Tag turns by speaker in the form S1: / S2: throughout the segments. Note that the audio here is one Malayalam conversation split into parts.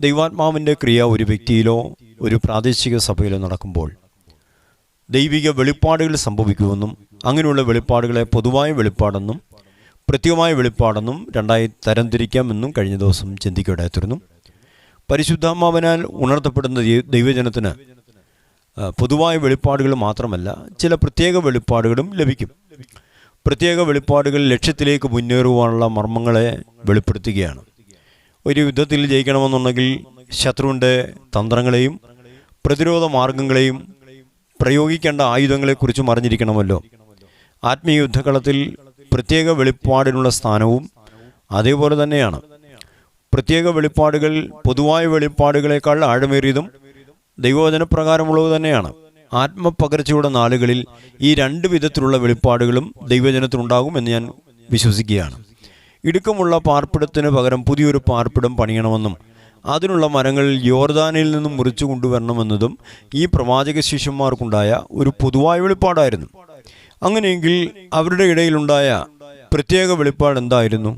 S1: ദൈവാത്മാവിന്റെ ക്രിയ ഒരു വ്യക്തിയിലോ ഒരു പ്രാദേശിക സഭയിലോ നടക്കുമ്പോൾ ദൈവിക വെളിപ്പാടുകൾ സംഭവിക്കുമെന്നും അങ്ങനെയുള്ള വെളിപ്പാടുകളെ പൊതുവായ വെളിപ്പാടെന്നും പ്രത്യേകമായ വെളിപ്പാടെന്നും രണ്ടായി തരംതിരിക്കാമെന്നും കഴിഞ്ഞ ദിവസം ചിന്തിക്കുകയായിരുന്നു പരിശുദ്ധാത്മാവിനാൽ ഉണർത്തപ്പെടുന്ന ദൈവജനത്തിന് പൊതുവായ വെളിപ്പാടുകൾ മാത്രമല്ല ചില പ്രത്യേക വെളിപ്പാടുകളും ലഭിക്കും. പ്രത്യേക വെളിപ്പാടുകൾ ലക്ഷ്യത്തിലേക്ക് മുന്നേറുവാനുള്ള മർമ്മങ്ങളെ വെളിപ്പെടുത്തുകയാണ്. ഒരു യുദ്ധത്തിൽ ജയിക്കണമെന്നുണ്ടെങ്കിൽ ശത്രുവിന്റെ തന്ത്രങ്ങളെയും പ്രതിരോധ മാർഗങ്ങളെയും പ്രയോഗിക്കേണ്ട ആയുധങ്ങളെക്കുറിച്ചും അറിഞ്ഞിരിക്കണമല്ലോ. ആത്മീയ യുദ്ധകളത്തിൽ പ്രത്യേക വെളിപ്പാടിനുള്ള സ്ഥാനവും അതേപോലെ തന്നെയാണ്. പ്രത്യേക വെളിപ്പാടുകൾ പൊതുവായ വെളിപ്പാടുകളെക്കാൾ ആഴമേറിയതും ദൈവവചനപ്രകാരമുള്ളത് തന്നെയാണ്. ആത്മപകർച്ചയുടെ നാളുകളിൽ ഈ രണ്ട് വിധത്തിലുള്ള വെളിപ്പാടുകളും ദൈവജനത്തിനുണ്ടാകും എന്ന് ഞാൻ വിശ്വസിക്കുകയാണ്. ഇടുക്കമുള്ള പാർപ്പിടത്തിന് പകരം പുതിയൊരു പാർപ്പിടം പണിയണമെന്നും അതിനുള്ള മരങ്ങൾ യോർദാനിൽ നിന്നും മുറിച്ചു കൊണ്ടുവരണമെന്നതും ഈ പ്രവാചക ശിഷ്യന്മാർക്കുണ്ടായ ഒരു പൊതുവായ വെളിപ്പാടായിരുന്നു. അങ്ങനെയെങ്കിൽ അവരുടെ ഇടയിലുണ്ടായ പ്രത്യേക വെളിപ്പാട് എന്തായിരുന്നു?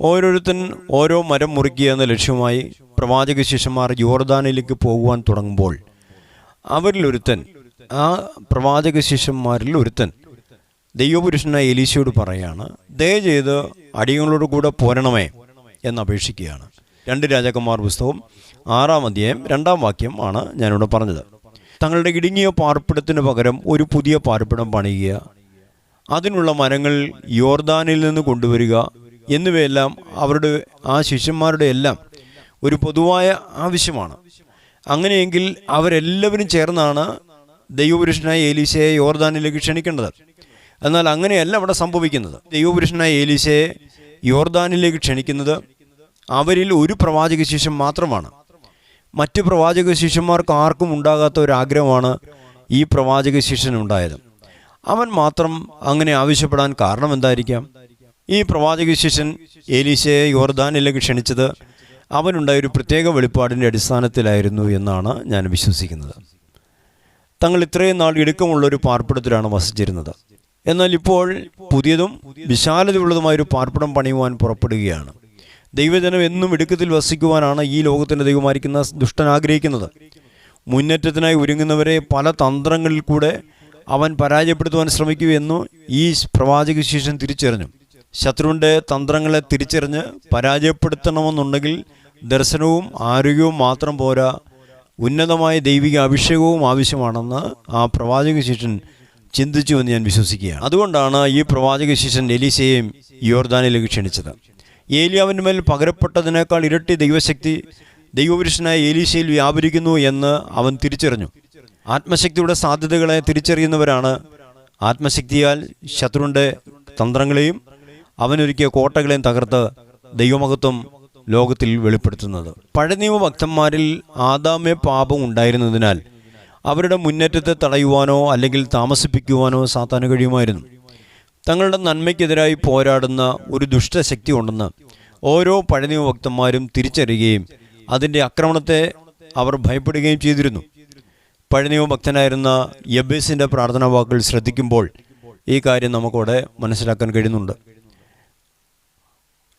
S1: ഓരോരുത്തൻ ഓരോ മരം മുറിക്കുക എന്ന ലക്ഷ്യമായി പ്രവാചക ശിഷ്യന്മാർ യോർദാനിലേക്ക് പോകുവാൻ തുടങ്ങുമ്പോൾ അവരിലൊരുത്തൻ ആ പ്രവാചക ശിഷ്യന്മാരിൽ ഒരുത്തൻ ദൈവപുരുഷനായ എലീശയോട് പറയാണ് ദയ ചെയ്ത് അടിയങ്ങളോട് കൂടെ പോരണമേ എന്ന് അപേക്ഷിക്കുകയാണ്. രണ്ട് രാജാക്കന്മാർ പുസ്തകം ആറാം അധ്യായം രണ്ടാം വാക്യം ആണ് ഞാനിവിടെ പറഞ്ഞത്. തങ്ങളുടെ ഇടുങ്ങിയ പാർപ്പിടത്തിന് പകരം ഒരു പുതിയ പാർപ്പിടം പണിയുക അതിനുള്ള മരങ്ങൾ യോർദാനിൽ നിന്ന് കൊണ്ടുവരിക എന്നിവയെല്ലാം അവരുടെ ആ ശിഷ്യന്മാരുടെ എല്ലാം ഒരു പൊതുവായ ആവശ്യമാണ്. അങ്ങനെയെങ്കിൽ അവരെല്ലാവരും ചേർന്നാണ് ദൈവപുരുഷനായ ഏലീശയെ യോർദാനിലേക്ക് ക്ഷണിക്കേണ്ടത്. എന്നാൽ അങ്ങനെയല്ല അവിടെ സംഭവിക്കുന്നത്. ദൈവപുരുഷനായ ഏലീശയെ യോർദാനിലേക്ക് ക്ഷണിക്കുന്നത് അവരിൽ ഒരു പ്രവാചക ശേഷം മാത്രമാണ്. മറ്റ് പ്രവാചക ശിഷ്യന്മാർക്ക് ആർക്കും ഉണ്ടാകാത്ത ഒരു ആഗ്രഹമാണ് ഈ പ്രവാചക ശിഷ്യനുണ്ടായത് അവൻ മാത്രം അങ്ങനെ ആവശ്യപ്പെടാൻ കാരണം എന്തായിരിക്കാം? ഈ പ്രവാചക ശിഷ്യൻ ഏലീശയെ യോർദാനിലേക്ക് ക്ഷണിച്ചത് അവനുണ്ടായ ഒരു പ്രത്യേക വെളിപ്പാടിന്റെ അടിസ്ഥാനത്തിലായിരുന്നു എന്നാണ് ഞാൻ വിശ്വസിക്കുന്നത്. തങ്ങൾ ഇത്രയും നാൾ ഇടുക്കമുള്ളൊരു പാർപ്പിടത്തിലാണ് വസിച്ചിരുന്നത്. എന്നാൽ ഇപ്പോൾ പുതിയതും വിശാലതയുള്ളതുമായ ഒരു പാർപ്പിടം പണിയുവാൻ പുറപ്പെടുകയാണ്. ദൈവജനം എന്നും ഇടുക്കത്തിൽ വസിക്കുവാനാണ് ഈ ലോകത്തിന്റെ ദൈവമായിരിക്കുന്ന ദുഷ്ടൻ ആഗ്രഹിക്കുന്നത്. മുന്നേറ്റത്തിനായി ഒരുങ്ങുന്നവരെ പല തന്ത്രങ്ങളിൽ കൂടെ അവൻ പരാജയപ്പെടുത്തുവാൻ ശ്രമിക്കുകയെന്നു ഈ പ്രവാചക ശേഷം തിരിച്ചറിഞ്ഞു. ശത്രുവിന്റെ തന്ത്രങ്ങളെ തിരിച്ചറിഞ്ഞ് പരാജയപ്പെടുത്തണമെന്നുണ്ടെങ്കിൽ ദർശനവും ആരോഗ്യവും മാത്രം പോരാ ഉന്നതമായ ദൈവിക അഭിഷേകവും ആവശ്യമാണെന്ന് ആ പ്രവാചക ശിഷ്യൻ ചിന്തിച്ചു എന്ന് ഞാൻ വിശ്വസിക്കുകയാണ്. അതുകൊണ്ടാണ് ഈ പ്രവാചക ശിഷ്യൻ എലീസയെയും യോർദാനിലേക്ക് ക്ഷണിച്ചത്. ഏലിയാവിന്റെ മേൽ പകരപ്പെട്ടതിനേക്കാൾ ഇരട്ടി ദൈവശക്തി ദൈവപുരുഷനായ ഏലീശയിൽ വ്യാപരിക്കുന്നു എന്ന് അവൻ തിരിച്ചറിഞ്ഞു. ആത്മശക്തിയുടെ സാധ്യതകളെ തിരിച്ചറിയുന്നവരാണ് ആത്മശക്തിയാൽ ശത്രുവിന്റെ തന്ത്രങ്ങളെയും അവനൊരുക്കിയ കോട്ടകളെയും തകർത്ത് ദൈവമഹത്വം ലോകത്തിൽ വെളിപ്പെടുത്തുന്നത്. പഴനിയമ ഭക്തന്മാരിൽ ആദാമ്യ പാപം ഉണ്ടായിരുന്നതിനാൽ അവരുടെ മുന്നേറ്റത്തെ തടയുവാനോ അല്ലെങ്കിൽ താമസിപ്പിക്കുവാനോ സാത്താന് കഴിയുമായിരുന്നു. തങ്ങളുടെ നന്മയ്ക്കെതിരായി പോരാടുന്ന ഒരു ദുഷ്ടശക്തി ഉണ്ടെന്ന് ഓരോ പഴനിയ ഭക്തന്മാരും തിരിച്ചറിയുകയും അതിന്റെ ആക്രമണത്തെ അവർ ഭയപ്പെടുകയും ചെയ്തിരുന്നു. പഴനിയോ ഭക്തനായിരുന്ന യബേസിന്റെ പ്രാർത്ഥനാ വാക്കുകൾ ശ്രദ്ധിക്കുമ്പോൾ ഈ കാര്യം നമുക്കവിടെ മനസ്സിലാക്കാൻ കഴിയുന്നുണ്ട്.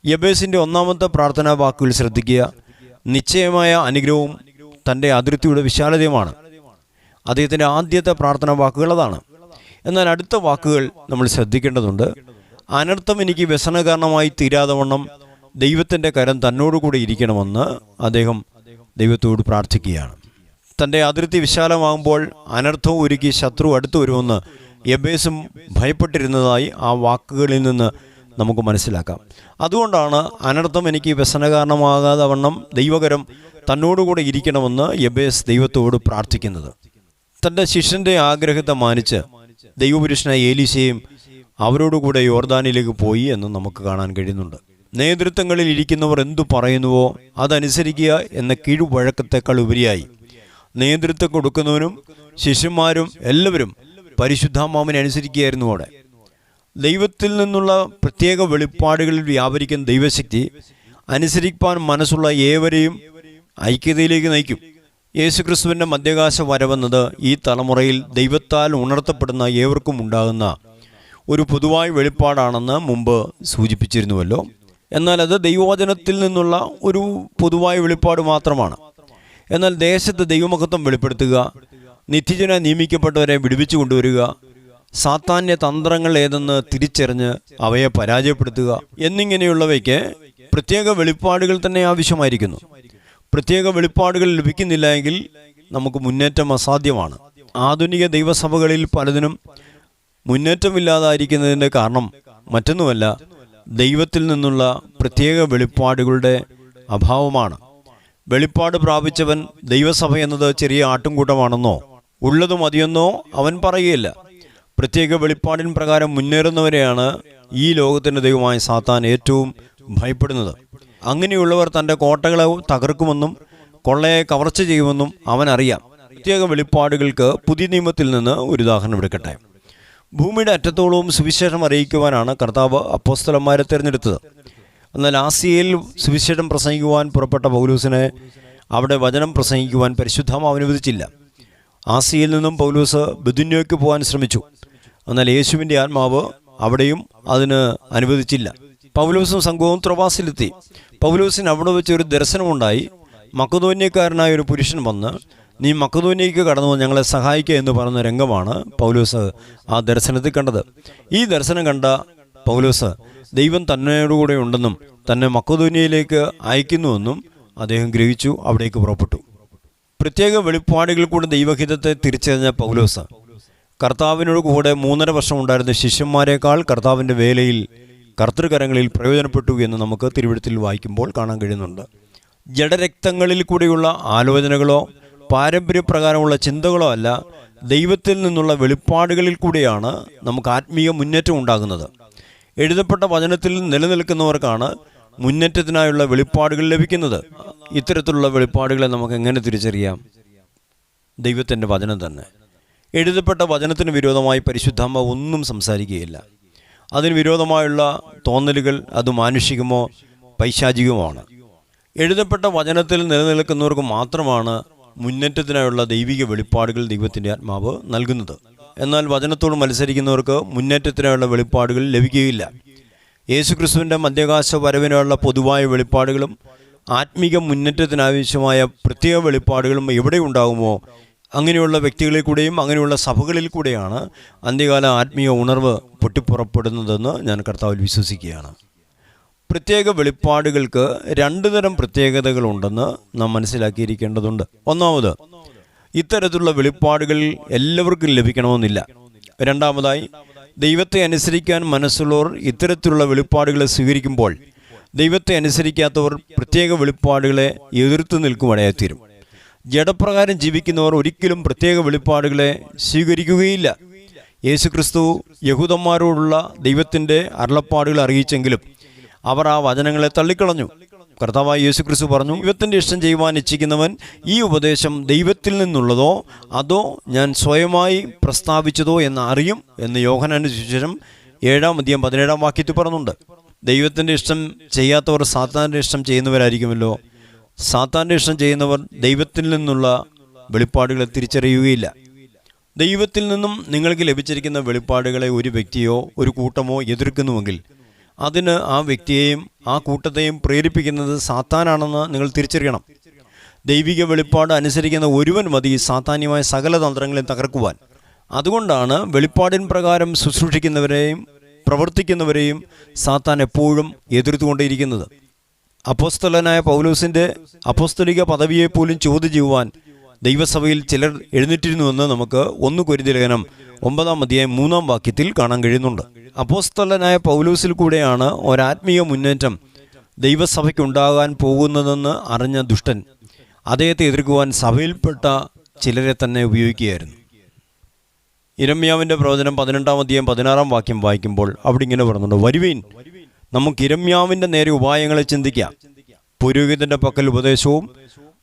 S1: യബേസിന്റെ ഒന്നാമത്തെ പ്രാർത്ഥനാ വാക്കുകൾ ശ്രദ്ധിക്കുക നിശ്ചയമായ അനുഗ്രഹവും തന്റെ അതിർത്തിയുടെ വിശാലതയുമാണ്. അദ്ദേഹത്തിന്റെ ആദ്യത്തെ പ്രാർത്ഥന വാക്കുകൾ അതാണ്. എന്നാൽ അടുത്ത വാക്കുകൾ നമ്മൾ ശ്രദ്ധിക്കേണ്ടതുണ്ട്. അനർത്ഥം എനിക്ക് വ്യസനകാരണമായി തീരാതെ വണ്ണം ദൈവത്തിന്റെ കരം തന്നോടുകൂടി ഇരിക്കണമെന്ന് അദ്ദേഹം ദൈവത്തോട് പ്രാർത്ഥിക്കുകയാണ്. തന്റെ അതിർത്തി വിശാലമാകുമ്പോൾ അനർത്ഥവും ഒരുക്കി ശത്രു അടുത്തു വരുമെന്ന് എബേസും ഭയപ്പെട്ടിരുന്നതായി ആ വാക്കുകളിൽ നിന്ന് നമുക്ക് മനസ്സിലാക്കാം. അതുകൊണ്ടാണ് അനർത്ഥം എനിക്ക് വ്യസനകാരണമാകാതെ വണ്ണം ദൈവകരം തന്നോടുകൂടെ ഇരിക്കണമെന്ന് എബേസ് ദൈവത്തോട് പ്രാർത്ഥിക്കുന്നത്. തന്റെ ശിഷ്യന്റെ ആഗ്രഹത്തെ മാനിച്ച് ദൈവപുരുഷനായ ഏലീശയും അവരോടുകൂടെ യോർദാനിലേക്ക് പോയി എന്ന് നമുക്ക് കാണാൻ കഴിയുന്നുണ്ട്. നേതൃത്വങ്ങളിൽ ഇരിക്കുന്നവർ എന്തു പറയുന്നുവോ അതനുസരിക്കുക എന്ന കീഴ്വഴക്കത്തേക്കാൾ ഉപരിയായി. നേതൃത്വം കൊടുക്കുന്നവനും ശിഷ്യന്മാരും എല്ലാവരും പരിശുദ്ധാമാവിനെ അനുസരിക്കുകയായിരുന്നു അവിടെ. ദൈവത്തിൽ നിന്നുള്ള പ്രത്യേക വെളിപ്പാടുകളിൽ വ്യാപരിക്കുന്ന ദൈവശക്തി അനുസരിപ്പാൻ മനസ്സുള്ള ഏവരെയും ഐക്യതയിലേക്ക് നയിക്കും. യേശുക്രിസ്തുവിന്റെ മധ്യകാശ വരവെന്നത് ഈ തലമുറയിൽ ദൈവത്താൽ ഉണർത്തപ്പെടുന്ന ഏവർക്കും ഉണ്ടാകുന്ന ഒരു പൊതുവായ വെളിപ്പാടാണെന്ന് മുമ്പ് സൂചിപ്പിച്ചിരുന്നുവല്ലോ. എന്നാൽ അത് ദൈവവചനത്തിൽ നിന്നുള്ള ഒരു പൊതുവായ വെളിപ്പാട് മാത്രമാണ്. എന്നാൽ ദേശത്ത് ദൈവമഹത്വം വെളിപ്പെടുത്തുക നിത്യജന നിയമിക്കപ്പെട്ടവരെ വിടുവിച്ചു കൊണ്ടുവരിക സാത്താന്യ തന്ത്രങ്ങൾ ഏതെന്ന് തിരിച്ചറിഞ്ഞ് അവയെ പരാജയപ്പെടുത്തുക എന്നിങ്ങനെയുള്ളവയ്ക്ക് പ്രത്യേക വെളിപ്പാടുകൾ തന്നെ ആവശ്യമായിരിക്കുന്നു. പ്രത്യേക വെളിപ്പാടുകൾ ലഭിക്കുന്നില്ല എങ്കിൽ നമുക്ക് മുന്നേറ്റം അസാധ്യമാണ്. ആധുനിക ദൈവസഭകളിൽ പലതിനും മുന്നേറ്റമില്ലാതായിരിക്കുന്നതിന്റെ കാരണം മറ്റൊന്നുമല്ല ദൈവത്തിൽ നിന്നുള്ള പ്രത്യേക വെളിപ്പാടുകളുടെ അഭാവമാണ്. വെളിപ്പാട് പ്രാപിച്ചവൻ ദൈവസഭ എന്നത് ചെറിയ ആട്ടുംകൂട്ടമാണെന്നോ ഉള്ളത് മതിയെന്നോ അവൻ പറയുകയില്ല. പ്രത്യേക വെളിപ്പാടിൻ പ്രകാരം മുന്നേറുന്നവരെയാണ് ഈ ലോകത്തിന്റെ ദൈവമായ സാത്താൻ ഏറ്റവും ഭയപ്പെടുന്നത്. അങ്ങനെയുള്ളവർ തന്റെ കോട്ടകളെ തകർക്കുമെന്നും കൊള്ളയെ കവർച്ച ചെയ്യുമെന്നും അവൻ അറിയാം പ്രത്യേക വെളിപ്പാടുകൾക്ക് പുതിയ നിയമത്തിൽ നിന്ന് ഒരു ഉദാഹരണം എടുക്കട്ടെ. ഭൂമിയുടെ അറ്റത്തോളവും സുവിശേഷം അറിയിക്കുവാനാണ് കർത്താവ് അപ്പോസ്തലന്മാരെ തിരഞ്ഞെടുത്തത്. എന്നാൽ ആസിയയിൽ സുവിശേഷം പ്രസംഗിക്കുവാൻ പുറപ്പെട്ട പൗലൂസിനെ അവിടെ വചനം പ്രസംഗിക്കുവാൻ പരിശുദ്ധം അനുവദിച്ചില്ല ആസിയയിൽ നിന്നും പൗലൂസ് ബുദ്ധിന്യോയ്ക്ക് പോകാൻ ശ്രമിച്ചു. എന്നാൽ യേശുവിന്റെ ആത്മാവ് അവിടെയും അതിന് അനുവദിച്ചില്ല. പൗലൂസും സംഘവും ത്രവാസിലെത്തി. പൗലൂസിന് അവിടെ വെച്ച് ഒരു ദർശനമുണ്ടായി. മക്കതോന്യക്കാരനായ ഒരു പുരുഷൻ വന്ന് നീ മക്കതോന്യയ്ക്ക് കടന്നു ഞങ്ങളെ സഹായിക്കുക എന്ന് പറഞ്ഞ രംഗമാണ് പൗലോസ് ആ ദർശനത്തിൽ കണ്ടത്. ഈ ദർശനം കണ്ട പൗലോസ് ദൈവം തന്നോടുകൂടെ ഉണ്ടെന്നും തന്നെ മക്കതോന്യയിലേക്ക് അയക്കുന്നുവെന്നും അദ്ദേഹം ഗ്രഹിച്ചു അവിടേക്ക് പുറപ്പെട്ടു. പ്രത്യേക വെളിപ്പാടുകൾ കൂടെ ദൈവഹിതത്തെ തിരിച്ചറിഞ്ഞ പൗലോസ് കർത്താവിനോട് കൂടെ മൂന്നര വർഷം ഉണ്ടായിരുന്ന ശിഷ്യന്മാരെക്കാൾ കർത്താവിന്റെ വേലയിൽ കർത്തൃകരങ്ങളിൽ പ്രയോജനപ്പെട്ടു എന്ന് നമുക്ക് തിരുവഴുത്തിൽ വായിക്കുമ്പോൾ കാണാൻ കഴിയുന്നുണ്ട്. ജഡരക്തങ്ങളിൽ കൂടിയുള്ള ആലോചനകളോ പാരമ്പര്യപ്രകാരമുള്ള ചിന്തകളോ അല്ല ദൈവത്തിൽ നിന്നുള്ള വെളിപ്പാടുകളിൽ കൂടെയാണ് നമുക്ക് ആത്മീയ മുന്നേറ്റം ഉണ്ടാകുന്നത്. എഴുതപ്പെട്ട വചനത്തിൽ നിലനിൽക്കുന്നവർക്കാണ് മുന്നേറ്റത്തിനായുള്ള വെളിപ്പാടുകൾ ലഭിക്കുന്നത്. ഇത്തരത്തിലുള്ള വെളിപ്പാടുകളെ നമുക്ക് എങ്ങനെ തിരിച്ചറിയാം? ദൈവത്തിന്റെ വചനം തന്നെ. എഴുതപ്പെട്ട വചനത്തിന് വിരോധമായി പരിശുദ്ധാമ്മ ഒന്നും സംസാരിക്കുകയില്ല. അതിന് വിരോധമായുള്ള തോന്നലുകൾ അത് മാനുഷികമോ പൈശാചികവുമാണ്. എഴുതപ്പെട്ട വചനത്തിൽ നിലനിൽക്കുന്നവർക്ക് മാത്രമാണ് മുന്നേറ്റത്തിനായുള്ള ദൈവിക വെളിപ്പാടുകൾ ദൈവത്തിന്റെ ആത്മാവ് നൽകുന്നത്. എന്നാൽ വചനത്തോട് മത്സരിക്കുന്നവർക്ക് മുന്നേറ്റത്തിനായുള്ള വെളിപ്പാടുകൾ ലഭിക്കുകയില്ല. യേശുക്രിസ്തുവിന്റെ മധ്യകാശ വരവിനുള്ള പൊതുവായ വെളിപ്പാടുകളും ആത്മീക മുന്നേറ്റത്തിനാവശ്യമായ പ്രത്യേക വെളിപ്പാടുകളും എവിടെ ഉണ്ടാകുമോ അങ്ങനെയുള്ള വ്യക്തികളിൽ കൂടെയും അങ്ങനെയുള്ള സഭകളിൽ കൂടെയാണ് അന്ത്യകാല ആത്മീയ ഉണർവ് പൊട്ടിപ്പുറപ്പെടുന്നതെന്ന് ഞാൻ കർത്താവിൽ വിശ്വസിക്കുകയാണ്. പ്രത്യേക വെളിപ്പാടുകൾക്ക് രണ്ടു തരം പ്രത്യേകതകളുണ്ടെന്ന് നാം മനസ്സിലാക്കിയിരിക്കേണ്ടതുണ്ട്. ഒന്നാമത് ഇത്തരത്തിലുള്ള വെളിപ്പാടുകൾ എല്ലാവർക്കും ലഭിക്കണമെന്നില്ല. രണ്ടാമതായി ദൈവത്തെ അനുസരിക്കാൻ മനസ്സുള്ളവർ ഇത്തരത്തിലുള്ള വെളിപ്പാടുകളെ സ്വീകരിക്കുമ്പോൾ ദൈവത്തെ അനുസരിക്കാത്തവർ പ്രത്യേക വെളിപ്പാടുകളെ എതിർത്ത് നിൽക്കുവാനായിത്തീരും. ജഡപ്രകാരം ജീവിക്കുന്നവർ ഒരിക്കലും പ്രത്യേക വെളിപ്പാടുകളെ സ്വീകരിക്കുകയില്ല. യേശുക്രിസ്തു യഹൂദന്മാരോടുള്ള ദൈവത്തിന്റെ അരുളപ്പാടുകൾ അറിയിച്ചെങ്കിലും അവർ ആ വചനങ്ങളെ തള്ളിക്കളഞ്ഞു. കർത്താവായ യേശുക്രിസ്തു പറഞ്ഞു ദൈവത്തിന്റെ ഇഷ്ടം ചെയ്യുവാൻ ഇച്ഛിക്കുന്നവൻ ഈ ഉപദേശം ദൈവത്തിൽ നിന്നുള്ളതോ അതോ ഞാൻ സ്വയമായി പ്രസ്താവിച്ചതോ എന്ന് അറിയും? എന്ന് യോഹനാന് സുവിശേഷം ഏഴാം അധ്യായം പതിനേഴാം വാക്യത്തിൽ പറഞ്ഞുണ്ട്. ദൈവത്തിന്റെ ഇഷ്ടം ചെയ്യാത്തവർ സാത്താന്റെ ഇഷ്ടം ചെയ്യുന്നവരായിരിക്കുമല്ലോ. സാത്താന്റെ ഇഷ്ടം ചെയ്യുന്നവർ ദൈവത്തിൽ നിന്നുള്ള വെളിപ്പാടുകളെ തിരിച്ചറിയുകയില്ല. ദൈവത്തിൽ നിന്നും നിങ്ങൾക്ക് ലഭിച്ചിരിക്കുന്ന വെളിപ്പാടുകളെ ഒരു വ്യക്തിയോ ഒരു കൂട്ടമോ എതിർക്കുന്നുവെങ്കിൽ അതിന് ആ വ്യക്തിയെയും ആ കൂട്ടത്തെയും പ്രേരിപ്പിക്കുന്നത് സാത്താനാണെന്ന് നിങ്ങൾ തിരിച്ചറിയണം. ദൈവിക വെളിപ്പാട് അനുസരിക്കുന്ന ഒരുവൻ മതി സാത്താന്യമായ സകല തന്ത്രങ്ങളെയും തകർക്കുവാൻ. അതുകൊണ്ടാണ് വെളിപ്പാടിൻ പ്രകാരം ശുശ്രൂഷിക്കുന്നവരെയും പ്രവർത്തിക്കുന്നവരെയും സാത്താൻ എപ്പോഴും എതിർത്തുകൊണ്ടേയിരിക്കുന്നത്. അപ്പോസ്തലനായ പൗലോസിന്റെ അപ്പോസ്തലിക പദവിയെപ്പോലും ചോദ്യം ചെയ്യുവാൻ ദൈവസഭയിൽ ചിലർ എഴുന്നേറ്റിരുന്നുവെന്ന് നമുക്ക് ഒന്ന് കൊരിന്തി ലേഖനം ഒമ്പതാം അധ്യായം മൂന്നാം വാക്യത്തിൽ കാണാൻ കഴിയുന്നുണ്ട്. അപ്പോസ്തലനായ പൗലൂസിൽ കൂടെയാണ് ഒരാത്മീയ മുന്നേറ്റം ദൈവസഭയ്ക്കുണ്ടാകാൻ പോകുന്നതെന്ന് അറിഞ്ഞ ദുഷ്ടൻ അദ്ദേഹത്തെ എതിർക്കുവാൻ സഭയിൽപ്പെട്ട ചിലരെ തന്നെ ഉപയോഗിക്കുകയായിരുന്നു. ഇരമ്യാവിന്റെ പ്രവചനം പതിനെട്ടാം അധ്യായം പതിനാറാം വാക്യം വായിക്കുമ്പോൾ അവിടെ ഇങ്ങനെ പറഞ്ഞിട്ടുണ്ട് വരുവീൻ നമുക്ക് ഇരമ്യാവിന്റെ നേരെ ഉപായങ്ങളെ ചിന്തിക്കാം. പുരോഹിതന്റെ പക്കൽ ഉപദേശവും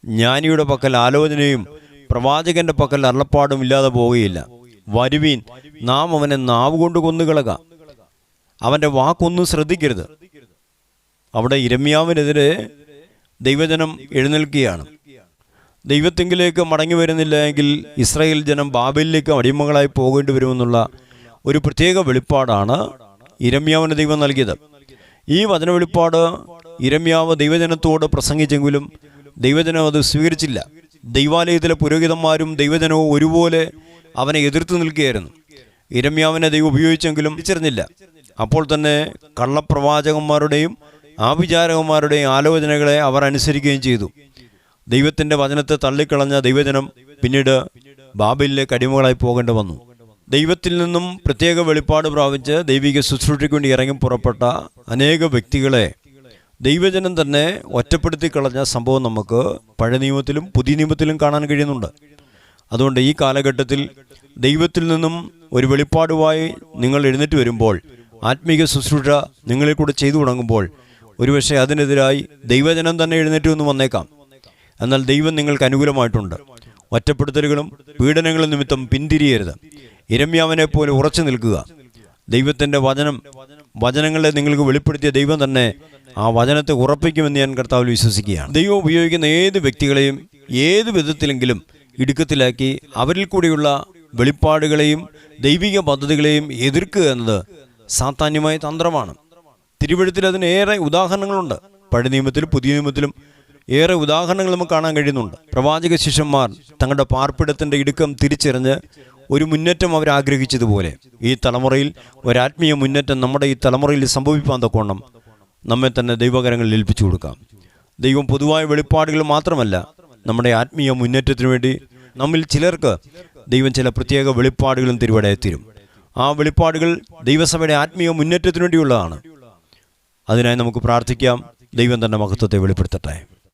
S1: ജ്ഞാനിയുടെ പക്കൽ ആലോചനയും പ്രവാചകന്റെ പക്കൽ അരുളപ്പാടും ഇല്ലാതെ പോവുകയില്ല. വരുവീൻ നാം അവനെ നാവ് കൊണ്ട് കൊന്നുകളക അവന്റെ വാക്കൊന്നും ശ്രദ്ധിക്കരുത്. അവിടെ ഇരമ്യാവിനെതിരെ ദൈവജനം എഴുന്നേൽക്കുകയാണ്. ദൈവത്തെങ്കിലേക്ക് മടങ്ങി വരുന്നില്ല എങ്കിൽ ഇസ്രായേൽ ജനം ബാബലിലേക്ക് അടിമകളായി പോകേണ്ടി വരുമെന്നുള്ള ഒരു പ്രത്യേക വെളിപ്പാടാണ് ഇരമ്യാവിന് ദൈവം നൽകിയത്. ഈ വചന വെളിപ്പാട് ഇരമ്യാവ് ദൈവജനത്തോട് പ്രസംഗിച്ചെങ്കിലും ദൈവജനം അത് സ്വീകരിച്ചില്ല. ദൈവാലയത്തിലെ പുരോഹിതന്മാരും ദൈവജനവും ഒരുപോലെ അവനെ എതിർത്ത് നിൽക്കുകയായിരുന്നു. ഇരമ്യാവിനെ ദൈവം ഉപയോഗിച്ചെങ്കിലും തിരിച്ചറിഞ്ഞില്ല. അപ്പോൾ തന്നെ കള്ളപ്രവാചകന്മാരുടെയും ആഭിചാരകന്മാരുടെയും ആലോചനകളെ അവർ അനുസരിക്കുകയും ചെയ്തു. ദൈവത്തിന്റെ വചനത്തെ തള്ളിക്കളഞ്ഞ ദൈവജനം പിന്നീട് ബാബിലിലേക്ക് അടിമകളായി പോകേണ്ടി വന്നു. ദൈവത്തിൽ നിന്നും പ്രത്യേക വെളിപ്പാട് പ്രാപിച്ച് ദൈവിക ശുശ്രൂഷയ്ക്ക് വേണ്ടി ഇറങ്ങി പുറപ്പെട്ട അനേക വ്യക്തികളെ ദൈവജനം തന്നെ ഒറ്റപ്പെടുത്തി കളഞ്ഞ സംഭവം നമുക്ക് പഴയ നിയമത്തിലും പുതിയ നിയമത്തിലും കാണാൻ കഴിയുന്നുണ്ട്. അതുകൊണ്ട് ഈ കാലഘട്ടത്തിൽ ദൈവത്തിൽ നിന്നും ഒരു വെളിപ്പാടുമായി നിങ്ങൾ എഴുന്നേറ്റ് വരുമ്പോൾ ആത്മീക ശുശ്രൂഷ നിങ്ങളെ കൂടെ ചെയ്തു തുടങ്ങുമ്പോൾ ഒരുപക്ഷെ അതിനെതിരായി ദൈവജനം തന്നെ എഴുന്നേറ്റ് വന്ന് വന്നേക്കാം. എന്നാൽ ദൈവം നിങ്ങൾക്ക് അനുകൂലമായിട്ടുണ്ട്. ഒറ്റപ്പെടുത്തലുകളും പീഡനങ്ങളും നിമിത്തം പിന്തിരിയരുത്. ഇരമ്യാവിനെ പോലെ ഉറച്ചു നിൽക്കുക. ദൈവത്തിന്റെ വചനം വചനങ്ങളെ നിങ്ങൾക്ക് വെളിപ്പെടുത്തിയ ദൈവം തന്നെ ആ വചനത്തെ ഉറപ്പിക്കുമെന്ന് ഞാൻ കർത്താവിൽ വിശ്വസിക്കുകയാണ്. ദൈവം ഉപയോഗിക്കുന്ന ഏത് വ്യക്തികളെയും ഏത് വിധത്തിലെങ്കിലും ഇടുക്കത്തിലാക്കി അവരിൽ കൂടിയുള്ള വെളിപ്പാടുകളെയും ദൈവിക പദ്ധതികളെയും എതിർക്കുക എന്നത് സാധാന്യമായ തന്ത്രമാണ്. തിരുവഴുത്തിൽ അതിനേറെ ഉദാഹരണങ്ങളുണ്ട്. പഴയ നിയമത്തിലും പുതിയ നിയമത്തിലും ഏറെ ഉദാഹരണങ്ങൾ നമുക്ക് കാണാൻ കഴിയുന്നുണ്ട്. പ്രവാചക ശിഷ്യന്മാർ തങ്ങളുടെ പാർപ്പിടത്തിന്റെ ഇടുക്കം തിരിച്ചറിഞ്ഞ് ഒരു മുന്നേറ്റം അവർ ആഗ്രഹിച്ചതുപോലെ. ഈ തലമുറയിൽ ഒരാത്മീയ മുന്നേറ്റം നമ്മുടെ ഈ തലമുറയിൽ സംഭവിപ്പാൻ തക്കോണം നമ്മെ തന്നെ ദൈവകരങ്ങളിൽ ഏൽപ്പിച്ചു കൊടുക്കാം. ദൈവം പൊതുവായ വെളിപ്പാടുകൾ മാത്രമല്ല നമ്മുടെ ആത്മീയ മുന്നേറ്റത്തിന് വേണ്ടി നമ്മിൽ ചിലർക്ക് ദൈവം ചില പ്രത്യേക വെളിപ്പാടുകളും തിരുവടയെ തരും ആ വെളിപ്പാടുകൾ ദൈവസഭയുടെ ആത്മീയ മുന്നേറ്റത്തിനു വേണ്ടിയുള്ളതാണ്. അതിനായി നമുക്ക് പ്രാർത്ഥിക്കാം. ദൈവം തന്നെ മഹത്വത്തെ വെളിപ്പെടുത്തട്ടെ.